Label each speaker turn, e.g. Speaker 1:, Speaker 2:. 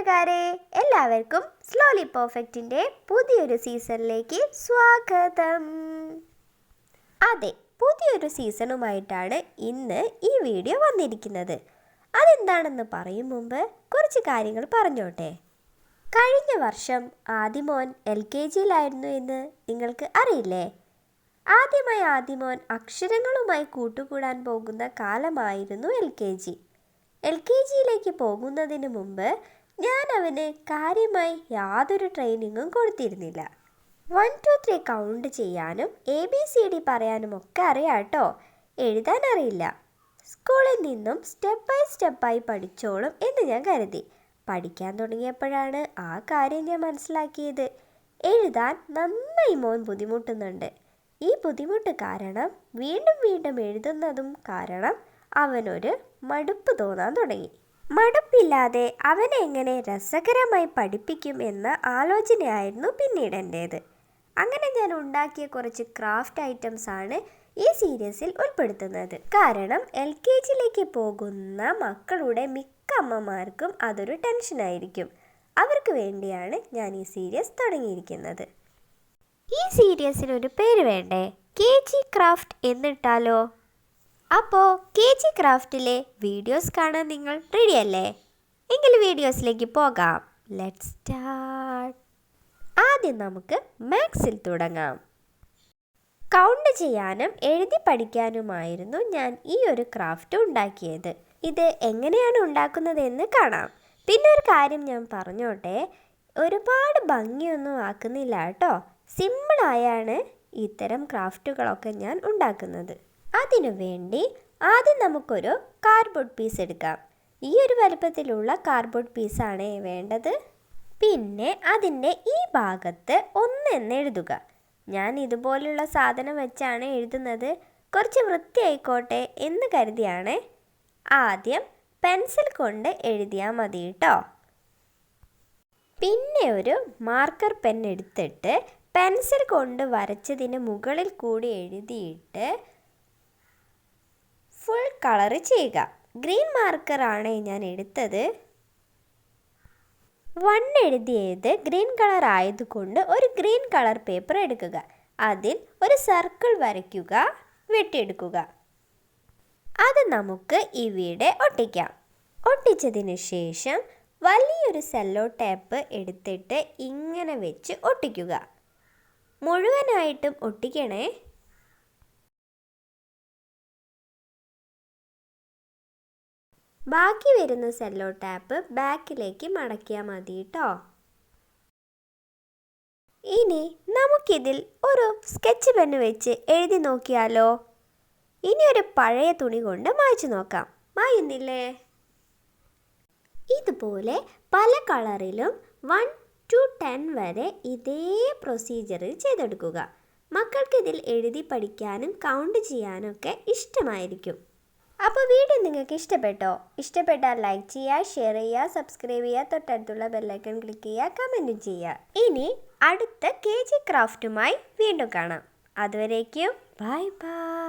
Speaker 1: കൂട്ടുകാരെ എല്ലാവർക്കും സ്ലോലി പെർഫെക്റ്റിന്റെ പുതിയൊരു സീസണിലേക്ക് സ്വാഗതം. അതെ പുതിയൊരു സീസണുമായിട്ടാണ് ഇന്ന് ഈ വീഡിയോ വന്നിരിക്കുന്നത്. അതെന്താണെന്ന് പറയും മുമ്പ് കുറച്ച് കാര്യങ്ങൾ പറഞ്ഞോട്ടെ. കഴിഞ്ഞ വർഷം ആദിമോൻ എൽ കെ ജിയിലായിരുന്നു എന്ന് നിങ്ങൾക്ക് അറിയില്ലേ? ആദ്യമായി ആദിമോൻ അക്ഷരങ്ങളുമായി കൂട്ടുകൂടാൻ പോകുന്ന കാലമായിരുന്നു L K G. L K ജിയിലേക്ക് പോകുന്നതിന് മുമ്പ് ഞാൻ അവന് കാര്യമായി യാതൊരു ട്രെയിനിങ്ങും കൊടുത്തിരുന്നില്ല. വൺ ടു ത്രീ കൗണ്ട് ചെയ്യാനും എ ബി സി ഡി പറയാനും ഒക്കെ അറിയാം കേട്ടോ എഴുതാൻ അറിയില്ല. സ്കൂളിൽ നിന്നും സ്റ്റെപ്പ് ബൈ സ്റ്റെപ്പായി പഠിച്ചോളും എന്ന് ഞാൻ കരുതി. പഠിക്കാൻ തുടങ്ങിയപ്പോഴാണ് ആ കാര്യം ഞാൻ മനസ്സിലാക്കിയത്. എഴുതാൻ നന്നായി മോൻ ബുദ്ധിമുട്ടുന്നുണ്ട്. ഈ ബുദ്ധിമുട്ട് കാരണം വീണ്ടും വീണ്ടും എഴുതുന്നതും കാരണം അവനൊരു മടുപ്പ് തോന്നാൻ തുടങ്ങി. മടുപ്പില്ലാതെ അവനെ എങ്ങനെ രസകരമായി പഠിപ്പിക്കും എന്ന ആലോചനയായിരുന്നു പിന്നീട് എന്റേത് അങ്ങനെ ഞാൻ ഉണ്ടാക്കിയ കുറച്ച് ക്രാഫ്റ്റ് ഐറ്റംസ് ആണ് ഈ സീരീസിൽ ഉൾപ്പെടുത്തുന്നത്. കാരണം എൽ കെ ജിയിലേക്ക് പോകുന്ന മക്കളുടെ മിക്ക അമ്മമാർക്കും അതൊരു ടെൻഷനായിരിക്കും അവർക്ക് വേണ്ടിയാണ് ഞാൻ ഈ സീരീസ് തുടങ്ങിയിരിക്കുന്നത്. ഈ സീരീസിന് ഒരു പേര് വേണ്ടേ? കെ ജി ക്രാഫ്റ്റ് എന്നിട്ടാലോ? അപ്പോൾ കെ ജി ക്രാഫ്റ്റിലെ വീഡിയോസ് കാണാൻ നിങ്ങൾ റെഡിയല്ലേ? എങ്കിൽ വീഡിയോസിലേക്ക് പോകാം. ലെറ്റ് സ്റ്റാർട്ട് ആദ്യം നമുക്ക് മാത്സിൽ തുടങ്ങാം. കൗണ്ട് ചെയ്യാനും എഴുതി പഠിക്കാനുമായിരുന്നു ഞാൻ ഈ ഒരു ക്രാഫ്റ്റ് ഉണ്ടാക്കിയത്. ഇത് എങ്ങനെയാണ് ഉണ്ടാക്കുന്നതെന്ന് കാണാം. പിന്നെ ഒരു കാര്യം ഞാൻ പറഞ്ഞോട്ടെ. ഒരുപാട് ഭംഗിയൊന്നും ആക്കുന്നില്ല കേട്ടോ. സിമ്പിളായാണ് ഇത്തരം ക്രാഫ്റ്റുകളൊക്കെ ഞാൻ ഉണ്ടാക്കുന്നത്. അതിനു വേണ്ടി ആദ്യം നമുക്കൊരു കാർഡ്ബോർഡ് പീസ് എടുക്കാം. ഈ ഒരു വലുപ്പത്തിലുള്ള കാർഡ്ബോർഡ് പീസാണ് വേണ്ടത്. പിന്നെ അതിന്റെ ഈ ഭാഗത്ത് ഒന്നെന്ന് എഴുതുക. ഞാൻ ഇതുപോലുള്ള സാധനം വെച്ചാണ് എഴുതുന്നത്. കുറച്ച് വൃത്തിയായിക്കോട്ടെ എന്ന് കരുതിയാണ്. ആദ്യം പെൻസിൽ കൊണ്ട് എഴുതിയാൽ മതി കേട്ടോ പിന്നെ ഒരു മാർക്കർ പെൻ എടുത്തിട്ട് പെൻസിൽ കൊണ്ട് വരച്ചതിന് മുകളിൽ കൂടി എഴുതിയിട്ട് കളർ ചെയ്യുക. ഗ്രീൻ മാർക്കറാണ് ഞാൻ എടുത്തത്. വൺ എഴുതിയത് ഗ്രീൻ കളർ ആയതുകൊണ്ട് ഒരു ഗ്രീൻ കളർ പേപ്പർ എടുക്കുക. അതിൽ ഒരു സർക്കിൾ വരയ്ക്കുക വെട്ടിയെടുക്കുക. അത് നമുക്ക് ഇവിടെ ഒട്ടിക്കാം. ഒട്ടിച്ചതിന് ശേഷം വലിയൊരു സെല്ലോ ടേപ്പ് എടുത്തിട്ട് ഇങ്ങനെ വെച്ച് ഒട്ടിക്കുക. മുഴുവനായിട്ടും ഒട്ടിക്കണേ. ബാക്കി വരുന്ന സെല്ലോ ടാപ്പ് ബാക്കിലേക്ക് മടക്കിയാൽ മതി കേട്ടോ ഇനി നമുക്കിതിൽ ഒരു സ്കെച്ച് പെന്ന് വെച്ച് എഴുതി നോക്കിയാലോ? ഇനി ഒരു പഴയ തുണി കൊണ്ട് മായ്ച്ചു നോക്കാം. മായുന്നില്ലേ? ഇതുപോലെ പല കളറിലും വൺ ടു ടെൻ വരെ ഇതേ പ്രൊസീജിയറിൽ ചെയ്തെടുക്കുക. മക്കൾക്കിതിൽ എഴുതി പഠിക്കാനും കൗണ്ട് ചെയ്യാനും ഒക്കെ ഇഷ്ടമായിരിക്കും. അപ്പോൾ നിങ്ങൾക്ക് ഇഷ്ടപ്പെട്ടോ? ഇഷ്ടപ്പെട്ടാൽ ലൈക്ക് ചെയ്യുക ഷെയർ ചെയ്യുക സബ്സ്ക്രൈബ് ചെയ്യുക തൊട്ടടുത്തുള്ള ബെല്ലൈക്കൺ ക്ലിക്ക് ചെയ്യുക കമന്റും ചെയ്യുക. ഇനി അടുത്ത കെ ജി ക്രാഫ്റ്റുമായി വീണ്ടും കാണാം. അതുവരേക്കും ബൈ ബൈ